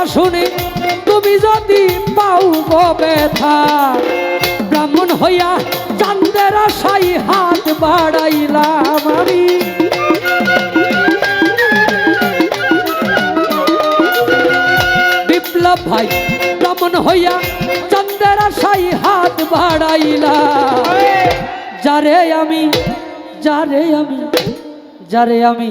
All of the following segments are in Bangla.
কথা শুনে তুমি যদি পাও ব্যথা ব্রাহ্মণ হইয়া চান্দের আশাই হাত বাড়াইলাম আমি। বিপ্লব ভাই, ব্রাহ্মণ হইয়া চান্দের আশাই হাত বাড়াইলাম। যারে আমি যারে আমি যারে আমি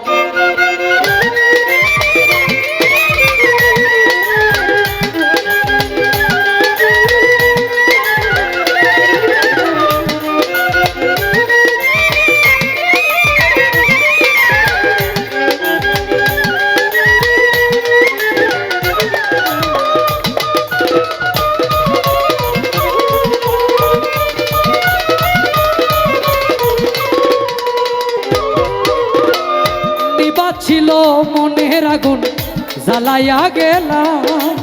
মনের আগুন জ্বালাইয়া গেলাম।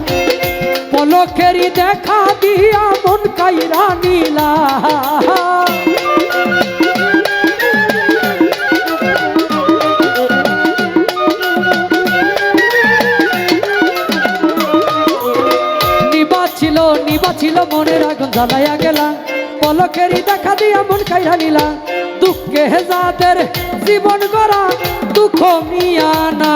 পলকেরই দেখা দিয়া মন কাইরা নিলা ছিল নিবা ছিল মনের আগুন জ্বালাইয়া গেলাম। পলকেরই দেখা দিয়া মন কাইরা নিলা দুঃখে যাদের জীবন গড়া দুঃখ মিয়া না।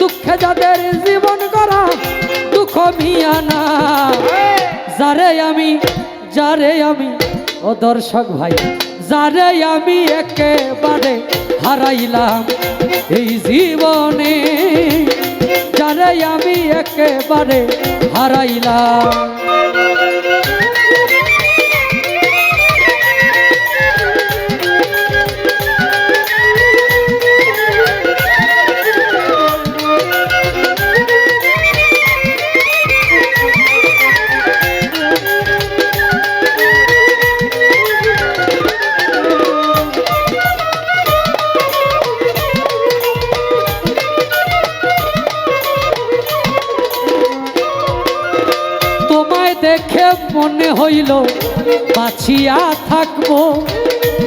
দুঃখে যাদের জীবন গড়া দুঃখ মিয়া না। যারে আমি যারে আমি, ও দর্শক ভাই, যারে আমি একেবারে হারাইলাম এই জীবনে, যারে আমি একেবারে হারাইলাম। মনে হইল, বাঁচিয়া থাকব।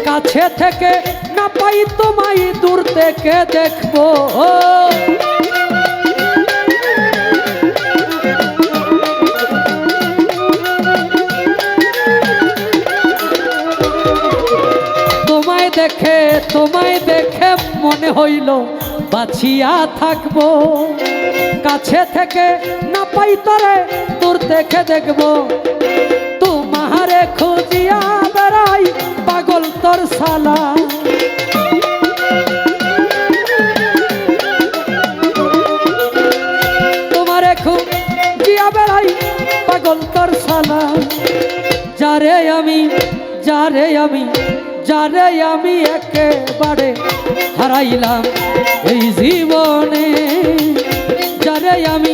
কাছে থেকে না পাই তোমায়, দূর থেকে দেখব। তোমায় দেখে তোমায় দেখে মনে হইল, বাঁচিয়া থাকব। কাছে থেকে না পাই তরে থেকে দেখব। তোমারে খুঁজিয়া বেড়াই পাগল তোর সালা তোমারে খুঁজিয়া বেড়াই পাগল তোর সালা যারে আমি যারে আমি যারে আমি একেবারে হারাইলাম এই জীবনে। যারে আমি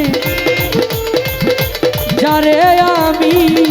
যারে আমি